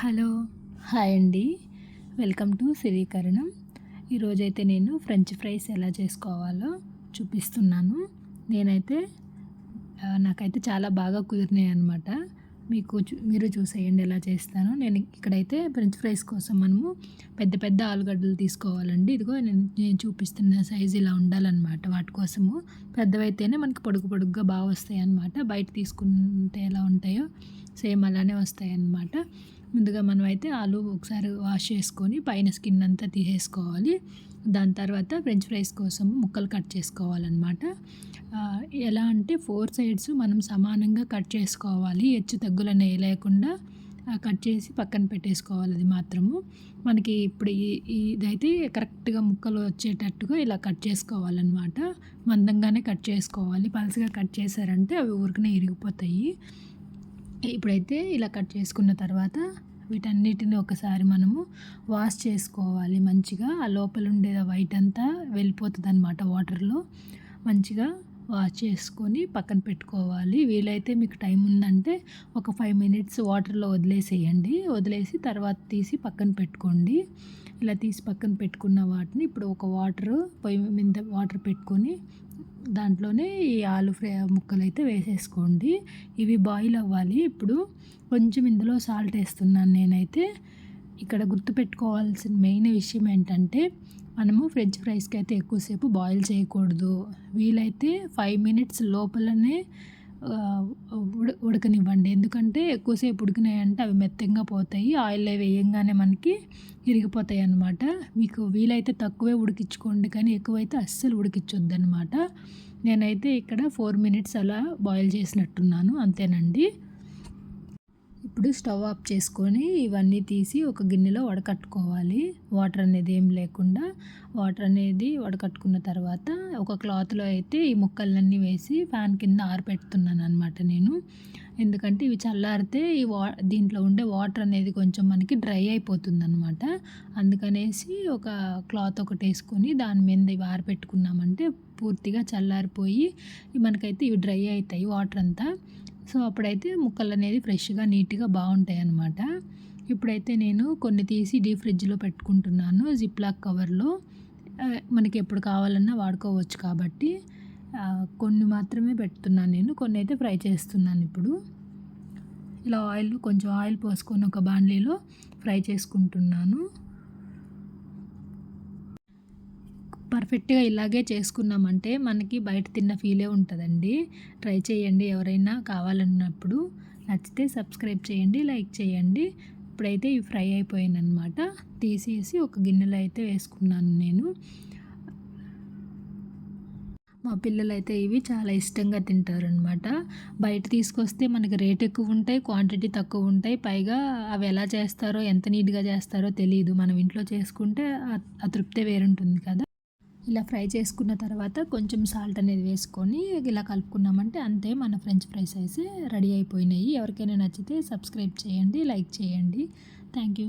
Hello. Hi అండి. Welcome to శ్రీకరణం. ఈరోజైతే నేను ఫ్రెంచ్ ఫ్రైస్ ఎలా చేసుకోవాలో చూపిస్తున్నాను. నేనైతే నాకైతే చాలా బాగా కుదిరినాయి అనమాట మీకు మీరు చూసేయండి ఎలా చేస్తాను. నేను ఇక్కడైతే ఫ్రెంచ్ ఫ్రైస్ కోసం మనము పెద్ద పెద్ద ఆలుగడ్డలు తీసుకోవాలండి. ఇదిగో నేను నేను చూపిస్తున్న సైజు ఇలా ఉండాలన్నమాట. వాటి కోసము పెద్దవైతేనే మనకి పొడుగు పొడుగ్గా బాగా వస్తాయి అన్నమాట బయట తీసుకుంటే ఎలా ఉంటాయో సేమ్ అలానే వస్తాయి అన్నమాట ముందుగా మనం అయితే ఆలు ఒకసారి వాష్ చేసుకొని పైన స్కిన్ అంతా తీసేసుకోవాలి. దాని తర్వాత ఫ్రెంచ్ ఫ్రైస్ కోసం ముక్కలు కట్ చేసుకోవాలన్నమాట. ఎలా అంటే ఫోర్ సైడ్స్ మనం సమానంగా కట్ చేసుకోవాలి. హెచ్చు తగ్గులనే లేకుండా కట్ చేసి పక్కన పెట్టేసుకోవాలి అది మాత్రము. మనకి ఇప్పుడు ఇదైతే కరెక్ట్గా ముక్కలు వచ్చేటట్టుగా ఇలా కట్ చేసుకోవాలన్నమాట. మందంగానే కట్ చేసుకోవాలి. పలసగా కట్ చేశారంటే అవి ఊరికనే ఇరిగిపోతాయి. ఇప్పుడైతే ఇలా కట్ చేసుకున్న తర్వాత వీటన్నిటిని ఒకసారి మనము వాష్ చేసుకోవాలి మంచిగా. ఆ లోపల ఉండే వైట్ అంతా వెళ్ళిపోతుంది అనమాట వాటర్లో. మంచిగా వాష్ చేసుకొని పక్కన పెట్టుకోవాలి. వీలైతే మీకు టైం ఉందంటే ఒక ఫైవ్ మినిట్స్ వాటర్లో వదిలేసేయండి. వదిలేసి తర్వాత తీసి పక్కన పెట్టుకోండి. ఇలా తీసి పక్కన పెట్టుకున్న వాటిని ఇప్పుడు ఒక వాటర్ పొయ్యి మీద వాటర్ పెట్టుకొని దాంట్లోనే ఈ ఆలు ఫ్రై ముక్కలు అయితే వేసేసుకోండి. ఇవి బాయిల్ అవ్వాలి. ఇప్పుడు కొంచెం ఇందులో సాల్ట్ వేస్తున్నాను నేనైతే. ఇక్కడ గుర్తుపెట్టుకోవాల్సిన మెయిన్ విషయం ఏంటంటే మనము ఫ్రెంచ్ ఫ్రైస్కి అయితే ఎక్కువసేపు బాయిల్ చేయకూడదు. వీలైతే ఫైవ్ మినిట్స్ లోపలనే ఉడ ఉడకనివ్వండి. ఎందుకంటే ఎక్కువసేపు ఉడికినాయంటే అవి మెత్తగా పోతాయి ఆయిల్ వేయంగానే మనకి ఇరిగిపోతాయి అన్నమాట. మీకు వీలైతే తక్కువే ఉడికించుకోండి కానీ ఎక్కువైతే అస్సలు ఉడికించొద్దు అనమాట నేనైతే ఇక్కడ ఫోర్ మినిట్స్ అలా బాయిల్ చేసినట్టున్నాను అంతేనండి. అప్పుడు స్టవ్ ఆఫ్ చేసుకొని ఇవన్నీ తీసి ఒక గిన్నెలో వడకట్టుకోవాలి. వాటర్ అనేది ఏం లేకుండా. వాటర్ అనేది వడకట్టుకున్న తర్వాత ఒక క్లాత్లో అయితే ఈ ముక్కలన్నీ వేసి ఫ్యాన్ కింద ఆరిపెడుతున్నాను అనమాట నేను. ఎందుకంటే ఇవి చల్లారితే ఈ వా దీంట్లో ఉండే వాటర్ అనేది కొంచెం మనకి డ్రై అయిపోతుంది అనమాట అందుకనేసి ఒక క్లాత్ ఒకటి వేసుకొని దాని మీద ఇవి ఆరిపెట్టుకున్నామంటే పూర్తిగా చల్లారిపోయి మనకైతే ఇవి డ్రై అవుతాయి వాటర్ అంతా. సో అప్పుడైతే ముక్కలు అనేది ఫ్రెష్గా నీట్గా బాగుంటాయి అన్నమాట ఇప్పుడైతే నేను కొన్ని తీసి డీప్ ఫ్రిడ్జ్లో పెట్టుకుంటున్నాను. జిప్లాక్ కవర్లో. మనకి ఎప్పుడు కావాలన్నా వాడుకోవచ్చు కాబట్టి కొన్ని మాత్రమే పెడుతున్నాను నేను. కొన్ని అయితే ఫ్రై చేస్తున్నాను ఇప్పుడు. ఇలా ఆయిల్ కొంచెం ఆయిల్ పోసుకొని ఒక బాండ్లీలో ఫ్రై చేసుకుంటున్నాను. పర్ఫెక్ట్గా ఇలాగే చేసుకున్నామంటే మనకి బయట తిన్న ఫీలే ఉంటుందండి. ట్రై చేయండి ఎవరైనా కావాలన్నప్పుడు. నచ్చితే సబ్స్క్రైబ్ చేయండి లైక్ చేయండి. ఇప్పుడైతే ఇవి ఫ్రై అయిపోయానమాట తీసేసి ఒక గిన్నెలో అయితే వేసుకున్నాను నేను. మా పిల్లలు అయితే ఇవి చాలా ఇష్టంగా తింటారనమాట బయట తీసుకొస్తే మనకి రేట్ ఎక్కువ ఉంటాయి క్వాంటిటీ తక్కువ ఉంటాయి. పైగా అవి ఎలా చేస్తారో ఎంత నీట్గా చేస్తారో తెలియదు మనం ఇంట్లో చేసుకుంటే ఆ తృప్తే వేరుంటుంది కదా. ఇలా ఫ్రై చేసుకున్న తర్వాత కొంచెం సాల్ట్ అనేది వేసుకొని ఇలా కలుపుకున్నామంటే అంతే మన ఫ్రెంచ్ ఫ్రైస్ అయితే రెడీ అయిపోయినాయి. ఎవరికైనా నచ్చితే సబ్స్క్రైబ్ చేయండి లైక్ చేయండి. Thank you